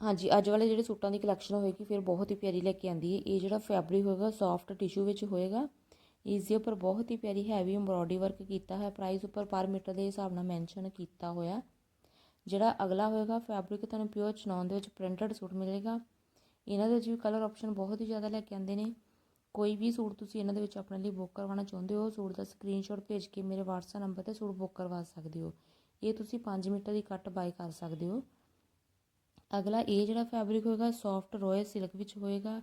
ਹਾਂਜੀ, ਅੱਜ ਵਾਲੇ ਜਿਹੜੇ ਸੂਟਾਂ ਦੀ ਕਲੈਕਸ਼ਨ ਹੋਏਗੀ, ਫਿਰ ਬਹੁਤ ਹੀ ਪਿਆਰੀ ਲੈ ਕੇ ਆਂਦੀ ਹੈ। ਇਹ ਜਿਹੜਾ ਫੈਬਰਿਕ ਹੋਏਗਾ ਸੌਫਟ ਟਿਸ਼ੂ ਵਿੱਚ ਹੋਏਗਾ। ਇਸ ਦੇ ਉੱਪਰ ਬਹੁਤ ਹੀ ਪਿਆਰੀ ਹੈਵੀ ਐਮਬ੍ਰੋਇਡਰੀ ਵਰਕ ਕੀਤਾ ਹੈ ਪ੍ਰਾਈਸ ਉੱਪਰ ਪਰ ਮੀਟਰ ਦੇ ਹਿਸਾਬ ਨਾਲ ਮੈਂਸ਼ਨ ਕੀਤਾ ਹੋਇਆ। ਜਿਹੜਾ ਅਗਲਾ ਹੋਏਗਾ ਫੈਬਰਿਕ ਤੁਹਾਨੂੰ ਪਿਓਰ ਚਨੌਨ ਦੇ ਵਿੱਚ ਪ੍ਰਿੰਟਡ ਸੂਟ ਮਿਲੇਗਾ। ਇਹਨਾਂ ਦੇ ਵਿੱਚ ਵੀ ਕਲਰ ਆਪਸ਼ਨ ਬਹੁਤ ਹੀ ਜ਼ਿਆਦਾ ਲੈ ਕੇ ਆਂਦੇ ਨੇ। ਕੋਈ ਵੀ ਸੂਟ ਤੁਸੀਂ ਇਹਨਾਂ ਦੇ ਵਿੱਚ ਆਪਣੇ ਲਈ ਬੁੱਕ ਕਰਵਾਉਣਾ ਚਾਹੁੰਦੇ ਹੋ, ਸੂਟ ਦਾ ਸਕਰੀਨਸ਼ਾਟ ਭੇਜ ਕੇ ਮੇਰੇ WhatsApp ਨੰਬਰ ਤੇ ਸੂਟ ਬੁੱਕ ਕਰਵਾ ਸਕਦੇ ਹੋ। ਇਹ ਤੁਸੀਂ 5 ਮੀਟਰ ਦੀ ਕੱਟ ਬਾਈ ਕਰ ਸਕਦੇ ਹੋ। ਅਗਲਾ ਇਹ ਜਿਹੜਾ ਫੈਬਰਿਕ ਹੋਏਗਾ ਸੌਫਟ ਰੋਇਲ ਸਿਲਕ ਵਿੱਚ ਹੋਏਗਾ।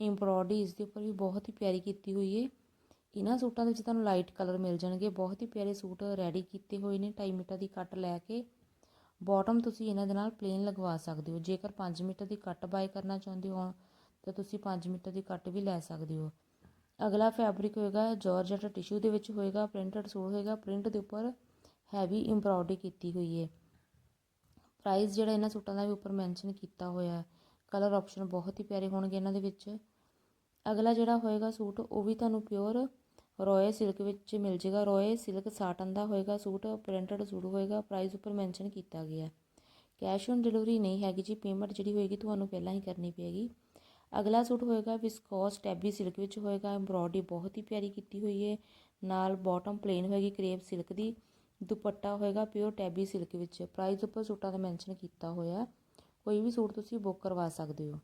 ਐਮਬ੍ਰੋਇਡਰੀ ਇਸ ਦੇ ਉੱਪਰ ਵੀ ਬਹੁਤ ਹੀ ਪਿਆਰੀ ਕੀਤੀ ਹੋਈ ਹੈ ਇਹਨਾਂ ਸੂਟਾਂ ਦੇ ਵਿੱਚ ਤੁਹਾਨੂੰ ਲਾਈਟ ਕਲਰ ਮਿਲ ਜਾਣਗੇ। ਬਹੁਤ ਹੀ ਪਿਆਰੇ ਸੂਟ ਰੈਡੀ ਕੀਤੇ ਹੋਏ ਨੇ 2.5 ਮੀਟਰ ਦੀ ਕੱਟ ਲੈ ਕੇ। ਬਾਟਮ ਤੁਸੀਂ ਇਹਨਾਂ ਦੇ ਨਾਲ ਪਲੇਨ ਲਗਵਾ ਸਕਦੇ ਹੋ। ਜੇਕਰ 5 ਮੀਟਰ ਦੀ ਕੱਟ ਬਾਏ ਕਰਨਾ ਚਾਹੁੰਦੇ ਹੋ, ਤਾਂ ਤੁਸੀਂ 5 ਮੀਟਰ ਦੀ ਕੱਟ ਵੀ ਲੈ ਸਕਦੇ ਹੋ। ਅਗਲਾ ਫੈਬਰਿਕ ਹੋਏਗਾ ਜਾਰਜਟ ਟਿਸ਼ੂ ਦੇ ਵਿੱਚ ਹੋਏਗਾ। ਪ੍ਰਿੰਟਡ ਸੂਟ ਹੋਏਗਾ। ਪ੍ਰਿੰਟ ਦੇ ਉੱਪਰ ਹੈਵੀ ਐਮਬ੍ਰੋਇਡਰੀ ਕੀਤੀ ਹੋਈ ਹੈ ਪ੍ਰਾਈਸ ਜਿਹੜਾ ਇਹਨਾਂ ਸੂਟਾਂ ਦਾ ਵੀ ਉੱਪਰ ਮੈਂਸ਼ਨ ਕੀਤਾ ਹੋਇਆ ਹੈ। ਕਲਰ ਆਪਸ਼ਨ ਬਹੁਤ ਹੀ ਪਿਆਰੇ ਹੋਣਗੇ ਇਹਨਾਂ ਦੇ ਵਿੱਚ। ਅਗਲਾ ਜਿਹੜਾ ਹੋਏਗਾ ਸੂਟ, ਉਹ ਵੀ ਤੁਹਾਨੂੰ ਪਿਓਰ ਰੋਏ ਸਿਲਕ ਵਿੱਚ ਮਿਲ ਜੇਗਾ। ਰੋਏ ਸਿਲਕ ਸਾਟਨ ਦਾ ਹੋਏਗਾ ਸੂਟ ਪ੍ਰਿੰਟਡ ਸੂਟ ਹੋਏਗਾ। ਪ੍ਰਾਈਸ ਉੱਪਰ ਮੈਂਸ਼ਨ ਕੀਤਾ ਗਿਆ ਕੈਸ਼ ਔਨ ਡਿਲੀਵਰੀ ਨਹੀਂ ਹੈਗੀ ਜੀ। ਪੇਮੈਂਟ ਜਿਹੜੀ ਹੋਏਗੀ ਤੁਹਾਨੂੰ ਪਹਿਲਾਂ ਹੀ ਕਰਨੀ ਪਏਗੀ। ਅਗਲਾ ਸੂਟ ਹੋਏਗਾ ਵਿਸਕੋਸ ਟੈਬੀ ਸਿਲਕ ਵਿੱਚ ਹੋਏਗਾ। ਐਮਬ੍ਰੋਇਡਰੀ ਬਹੁਤ ਹੀ ਪਿਆਰੀ ਕੀਤੀ ਹੋਈ ਹੈ। ਨਾਲ ਬਾਟਮ ਪਲੇਨ ਹੋਏਗੀ ਕਰੇਪ ਸਿਲਕ ਦੀ। ਦੁਪੱਟਾ ਹੋਏਗਾ ਪਿਓਰ ਟੈਬੀ ਸਿਲਕ ਵਿੱਚ। ਪ੍ਰਾਈਸ ਉੱਪਰ ਸੂਟਾਂ ਦਾ ਮੈਂਸ਼ਨ ਕੀਤਾ ਹੋਇਆ ਕੋਈ ਵੀ ਸੂਟ ਤੁਸੀਂ ਬੁੱਕ ਕਰਵਾ ਸਕਦੇ ਹੋ।